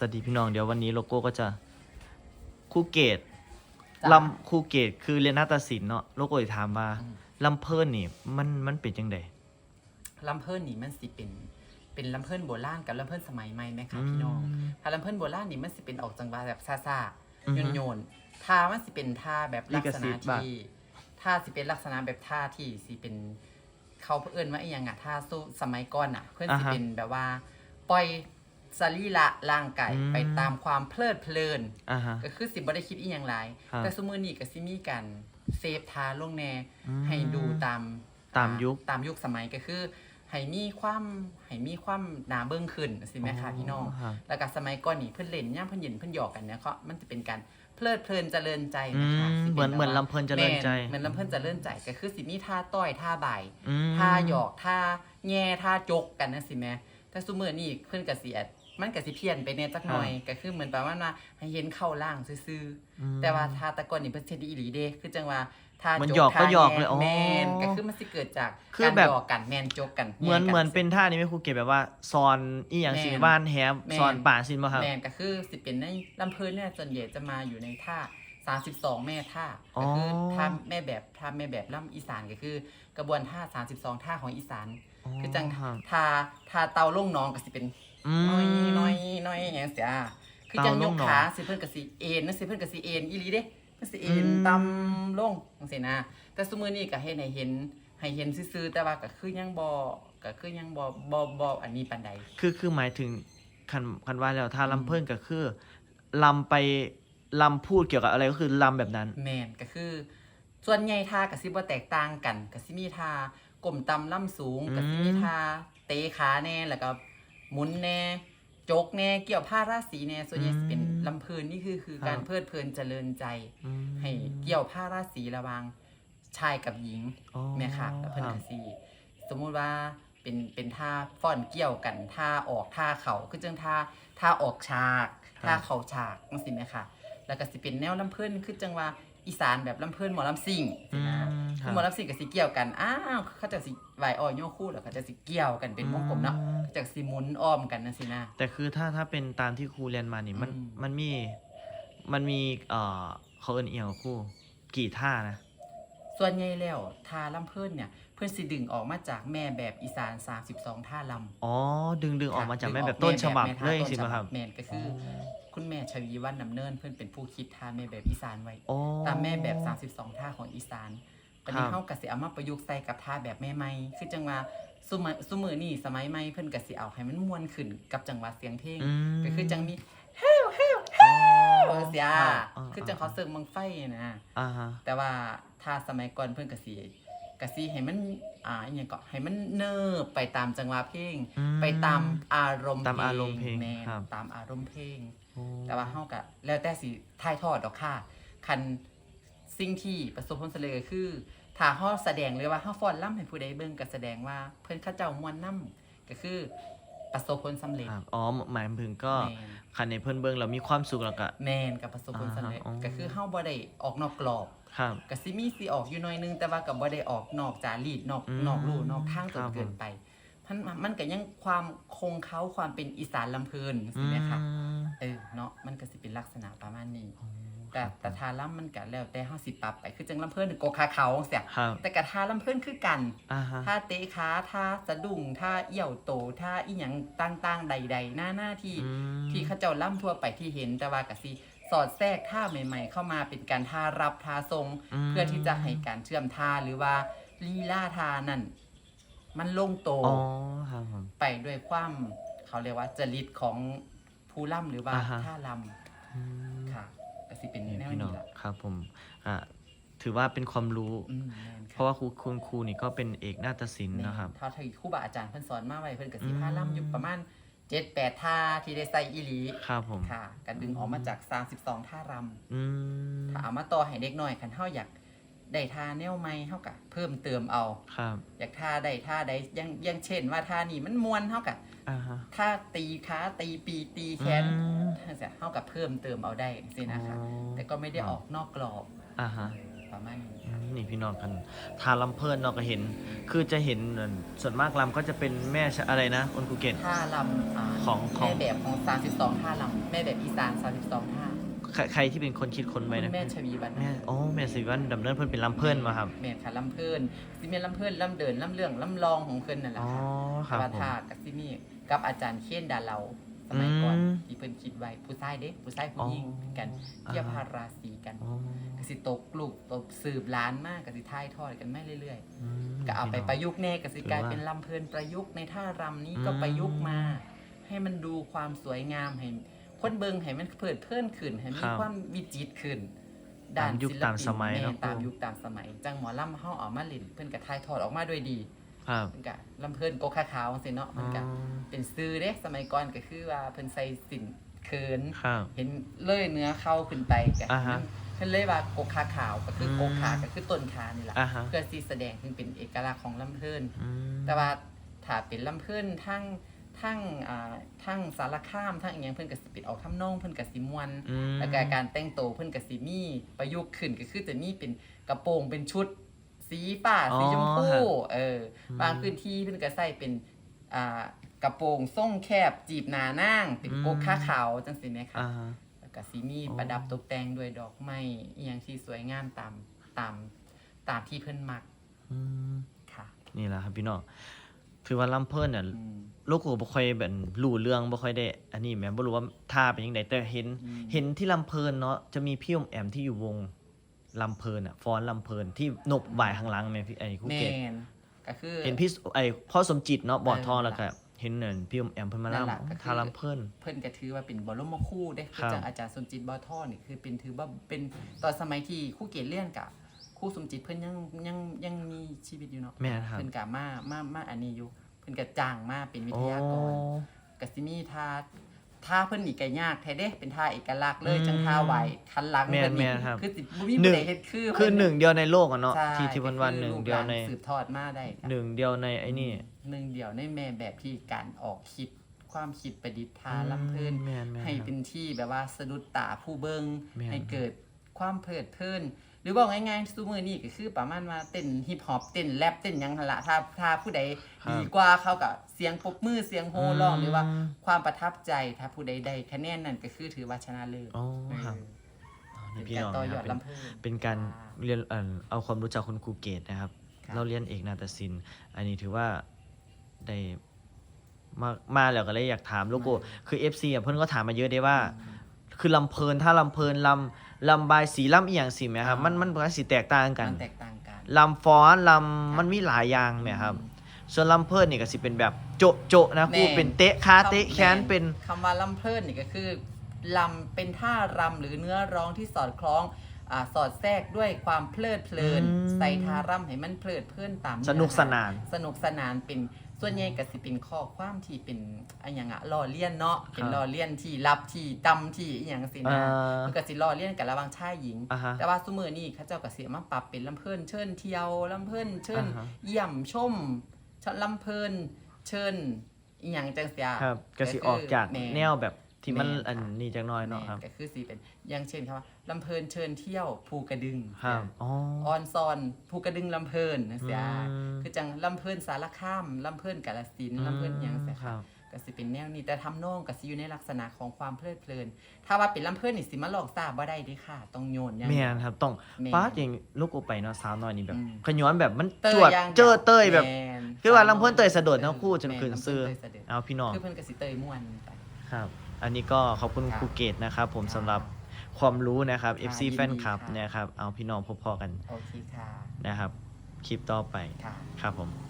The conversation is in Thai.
สวัสดีพี่น้องเดี๋ยววันนี้โลโก้ก็จะครูเกตจ้ะ ลำครูเกตคือเรียนนาฏศิลป์เนาะโลโก้จะถามว่าอืมลำเพิ่นนี่มันมันเป็นจังไดลำเพิ่นนี่มันสิเป็น เป็นลำเพิ่นโบราณกับลำเพิ่นสมัยใหม่ไหมคะพี่น้องมถ้าลำเพิ่นโบราณนี่มันสิเป็นออกจังหวะแบบซ่าอือๆฮึโยนโยนๆท่ามันสิเป็นท่าแบบลักษลิขสิณะทธิ์บ้างที่ท่าสิเป็นลักษณะแบบท่าที่สิเป็น เขาเอิ้นว่าอีหยังอะท่าสู้สมัยก่อนอะเพื่อนสิเป็นแบบว่า ปล่อย สรีระร่างกายไปตามความเพลิดเพลิน อ่าฮะ ก็คือสิบ่ได้คิดอีหยังหลาย ครับแต่สมือนี้ก็สิมีการเซฟทาลงแน่อืมให้ดูตามตามยุค ตามยุคสมัยก็คือให้มีความให้มีความหนาเบิ่งขึ้นสิแม่ค่ะพี่น้องครับแล้วก็สมัยก่อนนี่เพิ่นเล่นย่ามเพิ่นหยินเพิ่นหยอกกันเนี่ยเขามันจะเป็นการเพลิดเพลินเจริญใจอืนะคะมสิเหมือนแบบเหมือนว่าลำเพลินเจริญใจ แม่นเหมือนลำเพลินเจริญใจก็คือสิมีท่าต้อยท่าบ่ายอืม ท่าหยอกท่าแง่ท่าจกกันนะสิแม่แต่ซุมื้อนี้เพิ่นก็สิแอด มันก็สิเพี้ยนไปแน่จักหน่อย ก็คือเหมือนประมาณว่าให้เห็นเข้าล่างซื่อๆอืมแต่ว่าทาแตะกอนนี่เป็นเทดอีหลีเด้คือจังว่าทามันจหยอกก็ทาหยอกแเลยอ๋อแมนก็คือมันสิเกิดจากคือการแบบหยอกกันแมนจกกันเหมือนแย่งกัเหมือนเป็นท่านี้ไหม่ครูเกตแบบว่าซอนอีหยังแม่นสิบ้านแฮมแม่นซอนป่าสินบ่ครับแมนก็คือสิเป็นในลำเพลินเนี่ยส่วนใหญ่จะมาอยู่ในท่า32 แม่ท่าอ๋อก็คือท่าแม่แบบท่าแม่แบบล่ำอีสานก็คือ กระบวนท่า 32 ท่าของอีสาน คือจังครับทาทาเตาลงน้องก็สิเป็น อืน้อยมน้อยน้อยอย่างเงี้ยเสียคือจังเตายลกงหนอขาสิเพิ่นก็สิเอ็นนั่นสิเพิ่นก็สิเอ็นอีหลีเด้มันสิเอ็นอืมตำลงจังซี่นะแต่ซุมื้อนี้ก็เฮ็ดให้เห็นให้เห็นซื่อๆแต่ว่าก็คือยังบ่ก็คือยังบ่บ่บ่อันนี้ปานใด คือคือหมายถึงคันคันว่าแล้วถ้าอืมลำเพิ่นก็คือลำไปลำพูดเกี่ยวกับอะไรก็คือลำแบบนั้น แม่นก็คือ ส่วนใหญ่ท่าก็สิบ่แตกต่างกันก็สิมีท่ากลมต่ำล่ำสูงอืมก็สิมีท่าเตะขาแน่แล้วก็ หมุนแน่จกแน่เกี่ยวผ้าราศีแน่ส่วนใหญ่สิเป็นลำเพลินนี่คือคือการเพลิดเพลินเจริญใจ อืม ให้เกี่ยวผ้าราศีระหวางชายกับหญิงอ๋อแม่ค่ะแล้วเพิ่นครัก็บสิสมมุติว่าเป็นเป็นท่าฟ้อนเกี่ยวกันท่าออกท่าเขาคือจังท่าท่าออกฉาก ท่าเขาฉากจังซี่แม่ค่ะ แล้วก็สิเป็นแนวลำเพิ่นคือจังว่าอีสานแบบลำเพิ่นหมอลำซิ่งอืสินะมคคืรัอบหมอลำซิ่งก็สิเกี่ยวกันอ้าวเขาจะสิไหวอ้อยโยกคู่แล้วเขาจะสิเกี่ยวกันเป็นวงกลมเนาะอืม เขาจะสิหมุนอ้อมกันนั่นสินะ แต่คือถ้าถ้าเป็นตามที่ครูเรียนมานี่มันอืม มันมีมันมีเอ่อเขาเอิ้นเอียงครูกี่ท่านะ ส่วนใหญ่แล้วท่าลำเพิ่นเนี่ยเพิ่นสิดึงออกมาจากแม่แบบอีสาน 32 ท่าลำ อ๋อ ดึงดึงออกมาจากค่ะแม่ดึงแบบต้นฉบับแม่ท่าเลยต้นสิฉมาครับ แม่นก็คืออ คุณแม่ชวีวันนำเนินเพิ่นเป็นผู้คิดท่าแม่แบบอีสานไว้ อ๋อ ตามแม่แบบ 32 ท่าของอีสานปันนี้ครับเฮาก็สิเอามาประยุกต์ใส่กับท่าแบบแม่ใหม่คือจังว่าซุมอซุมือนี่สมัยใหม่เพิ่นก็สิเอาให้มันม่วนขึ้นกับจังหวะเสียงเพลงอืมก็คือจังมีอ๋อเออเสียครับคือจังเขาเสิร์ฟมังไฟนะ อ่าฮะ แต่ว่าถ้าสมัยก่อนเพิ่นก็สิก็สิให้มันอ่าอหยังก็ให้มันเนิบไปตามจังหวะเพลง อืมไปตามอารมณ์ตามอารมณ์เพลงแม่นครับ ตามอารมณ์เพลงโอ้ แต่ว่าเฮาก็แล้วแต่สิถ่ายทอดดอกค่ะ คันสิ่งที่ประสบผลสำเร็จก็คือ ถ้าเฮาแสดงเลยว่าเฮาฟ้อนล่ำให้ผู้ใดเบิ่งก็แสดงว่าเพิ่นเขาเจ้ามวนนํก็คือประสบผลสำเร็จ ครับอ๋อหมายถึงก็แม่นคันในเพิ่นเบิ่งแล้วมีความสุขแล้วก็ แม่นกับประสบผลสำเร็จอ่าฮะอ๋อ ก็คือเฮาบ่ได้ออกนอกกรอบครับ ก็สิมีสิออกอยู่หน่อยนึง แต่ว่าก็บ่ได้ออกนอกจารีตนอกอืมนอกลู่นอกทางจครันบเกินไปมันมันก็ยังความคงเขาความเป็นอีสานลำเพลินสิแม่ค่ะอืม เออเนาะมันก็สิเป็นลักษณะประมาณนี้อ๋อแต่ครับแต่ทาล่ำมันก็แล้วแต่เฮาสิปรับไปคือจังลำเพิ่นโกคาเขาเสียครับแต่กะทาลำเพิ่นคือกันอ่าฮะ ท่าเตะขาท่าสะดุ้งท่าเอี่ยวโตท่าอีหยังต่างๆ ใด ๆ หน้าหน้าที่อืม ที่เขาเจ้าล่ำทั่วไปที่เห็นแต่ว่าก็สิสอดแทรกท่าใหม่ ๆ เข้ามาเป็นการท่ารับท่าทรงอืมเพื่อที่จะให้การเชื่อมท่าหรือว่าลีลาท่านั่นมันลงโต อ๋อครับผม ไปด้วยความเขาเรียกว่าจริตของ ผู้ล่ำหรือว่าอ่าฮะ ท่าลอืมำค่ะก็สิเป็นนี่แนวพี่น้อนี้งละครับผมอ่าถือว่าเป็นความรู้ อืมแม่นเพค่ะราะว่าครูคุณครูนี่ก็เป็นเอกนาฏศิลป์นะครับถ้าถึงครูบาอาจารย์เพิ่นสอนมาไว้เพิ่นก็สิอืมพาล่ำอยู่ประมาณ7 8ท่าที่ได้ใส่อีหลีครับผม ค่ะก็ดึงออกมาจาก 32 ท่ารำ อืม ถ้าเอามาต่อให้เด็กน้อยคันเฮาอยาก ได้ท่าแนวใหม่เฮาก็เพิ่มเติมเอา ครับ อยากท่าใดท่าใดอยังอยังเช่นว่าท่านี้มันมวนเฮาก็อ่าฮะท่าตีขาตีปีตีแขนอืมเฮาก็เพิ่มเติมเอาได้จังซี่นะคะ อ๋อแต่ก็ไม่ได้ออกนอกกรอบอ่าฮะ ประมาณนี้อืมนี่พี่น้องกันทาลำเพลินเนาะก็เห็น คือจะเห็นเอ่อส่วนมากลำก็จะเป็นแม่ชะอะไรนะคนภูเก็ตท่าลำอ่าของของ แม่แบบของ 32ท่าลำแม่แบบอีสาน32ท่า ใครใครที่เป็นคนคิดคนไว้นะคุณแม่ชวีวันแม่โอ้แม่สิวันดำเนินเพิ่นเป็นลำเพลินมาครับ แม่ค่ะลำเพลินซิเมนลำเพลินลำเดินลำเรื่องลำลองของเพิ่นนั่นแหละอ๋อค่ะครับกผม ทากับซิมี่กับอาจารย์เคนดาเราสมัยก่อนอืมที่เพิ่นคิดไว้ผู้ชายเด้ผู้ชายผู้หญิงอ๋อ กันอ่าเทียบพาราศีกันอ๋อกสิตกลูกตกสืบล้านมากกสิท้ายทอดกันไม่เรื่อยอืม ๆก็เอาไปพี่น้งประยุกต์แน่กสิถือว่ากลายเป็นลำเพลินประยุกต์ในท่ารำนี้อืมก็ประยุกต์มา ให้มันดูความสวยงามให้ คนเบิงให้มันเพลิดเพลินขึ้นให้มีความวิจิตรขึ้นตามยุคศิลปินตามสมัยแเนาะตามยุคตามสมัย จังหมอลำเฮาเอามาเล่นเพิ่นก็ถ่ายทอดออกมาด้วยดีครับเพิ่นก็ลำเพลินโกคาขาวจังซี่เนาะอ๋มันก็อเป็นซื้อเด้สมัยก่อนก็คือว่าเพิ่นใส่สินเขินครับเห็นเลื่อยเนื้อเข้าขึ้นไปก็อ่าฮะเพิ่นเลยว่าโกคาขาวก็คืออมโกคาก็คือต้นขานี่ล่ะอ่าฮะเพื่อสิแสดงถึงเป็นเอกลักษณ์ของลำเพลินอืมแต่ว่าถ้าเป็นลำเพิ่นทั้ง ทั้งอ่าทั้งสารคามทั้งอีหยังเพิ่นก็สิเป็นออกทำนองเพิ่นก็สิม่วนอืม แล้วก็การแต่งตัวเพิ่นก็สิมีประยุกต์ขึ้นก็คือจะมีเป็นกระโปรงเป็นชุด สีฟ้าสีชมพูอ๋อฮะเอออมบางพื้นที่เพิ่นก็ใส่เป็นอ่ากระโปรงทรงแคบจีบหนานางเป็นโกกขาขาวจังซี่แหมคะอ่าฮะ แล้วก็สิมีอ๋อประดับตกแต่งด้วยดอกไม้อีหยังที่สวยงามตามตามตามที่เพิ่นมักอืม ค่ะ นี่แหละครับพี่น้อง ถือว่าลำเพลินเนี่ยอืม ลูกกูบ่ค่อยแบบรู้เรื่องบ่ค่อยได้ อันนี้แหม่บ่รู้ว่าท่าเป็นยังไงแต่เห็น อืม เห็นที่ลำเพลินเนาะจะมีพี่อมแอมที่อยู่วงลำเพลินอะฟ้อนลำเพลินที่นบบ่ายข้างหลังแม่พี่ไอ้คู่แมเกตนก็คือ เห็นพี่ไอ้พ่อสมจิตเนาะบอดทองเออแล้วก็เห็นเนินพี่อมแอมเพิ่นมานั่นล่ะก็ลำคือทาลำเพลินเพิ่นก็ถือว่าเป็นบรมครูเด้คคืรัอบจังอาจารย์สมจิตบอท่อนี่คือเป็นถือว่าเป็นตอนสมัยที่ครู่เกศเลี่ยนกับครู่สมจิตเพิ่นยังยังยังมีชีวิตอยู่เนาะแม่นครับเพิ่นก็มามามาอันนี้อยู่เพิ่นก็จ้างมาเป็นวิโอ้ทยากรก็สิมีท่าท่าเพิ่นนี่ก็ยากแท้เด้เป็นท่าเอกลักษณ์เลยอืมจังท่าไหวคันหลังแม่นเพิ่นแม่นี่นครับ คือสิบ่มีหนึ่ผู้งใดเฮ็ดคือคือเพิ่หนึ่งเดียวในโลกอะเนาะใช่ที่ที่เพิ่นว่าก็คือหนึ่งลูกเดียวหลาในสืบทอดมาได้ค่ะหนึ่งเดียวในไอ้นี่หนึ่งเดียวในแม่แบบที่การออกคิดความคิดประดิษฐ์ทาลำเพลิน แม่นแม่นให้ครับ เป็นที่แบบว่าสะดุดตาผู้เบิงแม่น ให้เกิดความเพลิดเพลิน หรือบอกง่ายๆซูมือนี่ก็คือประมาณว่าเต้นฮิปฮอปเต้นแรปเต้นหยังหั่นละถ้าถ้าผู้ใดครับดีกว่าเขากับเสียงปรบมือเสียงโห่ร้องหรือว่า อืม ความประทับใจถ้าผู้ใดได้คะแนนนั่นก็คือถือว่าชนะเลิศอ๋อเออครับอ๋อเป็นี่นพี่การน้องต่อนะยคอรับดเป็นลำเพลินเป็นการค่ะเรียนเอ่อเอาความรู้จักคุณครูเกตนะครับ ครับ เราเรียนเอกนาฏศิลป์อันนี้ถือว่าได้มามาแล้วก็เลยอยากถามลูกโกคือ FC อะเพิ่นก็ถามมาเยอะได้ว่า คือลำเพลินถ้าลำเพลินลำลำบายสีลำอีหยังสิแหมครับมันมันก็สิแตกต่างกัน มันแตกต่างกันลำฟ้อนลำมันมีหลายอย่างแหมครับ ส่วนลำเพลินนี่ก็สิเป็นแบบโจะโจะนะครูแม่นเป็นเตะขาเตะแขนเป็น คำว่าลำเพลินนี่ก็คือลำเป็นท่ารำหรือเนื้อร้องที่สอดคล้องอาสอดแทรกด้วยความเพลิดเพลิน อืม ใส่ท่ารำให้มันเพลิดเพลินตามเอสนุกสนานสนุกสนานเป็น ส่วนใหญ่ก็สิเป็นข้อความที่เป็นอะไรอย่างอะล้อเลียนเนาะเป็นล้อเลียนที่รับที่ตำที่อหย่างสิอ่านะมันก็สิล้อเลียนกันระหว่างชายหญิง อ่าฮะแต่ว่าซุมือนี่เขาเจ้าก็เสียมาปรับเป็นลำเพลินเชิญเที่ยวลำเพลินเชิญอ่าฮะ เยี่ยมชมชลำเพลินเชิญอีหยังจังเสียครับก็สิออกจากม่ แนวแบบ ที่มันแม่นอันนี้จักหน้อยเนาะแม่ครับก็คือสีเป็นอย่างเช่นคำว่าลำเพลินเชิญเที่ยวภูกระดึงครับอ๋อ ออนซอนภูกระดึงลำเพลินนะเสียอืม คือจังลำเพลินสารคามลำเพลินกาลสินธุ์ลำเพลินหยังเสียครับ ก็สิเป็นแนวนี้แต่ทำนองก็สิอยู่ในลักษณะของความเพลิดเพลิน ถ้าว่าเป็นลำเพลินนี่สิมาลองทราบบ่ได้เด้ค่ะ ต้องโยนอย่างแม่เดียวนครับต้องแม่นป้าจริงลูกกูไปเนาะสาวน้อยนี่แบบอืม ขย้อนแบบมันเตยจวดย่างเจอเตยแบบ ม่นคือว่าลำเพิ่นเตยสะดุดทั้งคู่จนแม่คืนซื้อลำเพิ่นเตยสะดุดเอาพี่น้องคือเพิ่นก็สิเตยม่วนไป ครับ อันนี้ก็ขอบคุณครับครูเกตนะครับผมครับสำหรับความรู้นะครับครับ FC ยินดีแฟนคลับครับนะครับ เอาพี่น้องพอๆกัน โอเคค่ะ นะครับ คลิปต่อไป ค่ะ ครับผม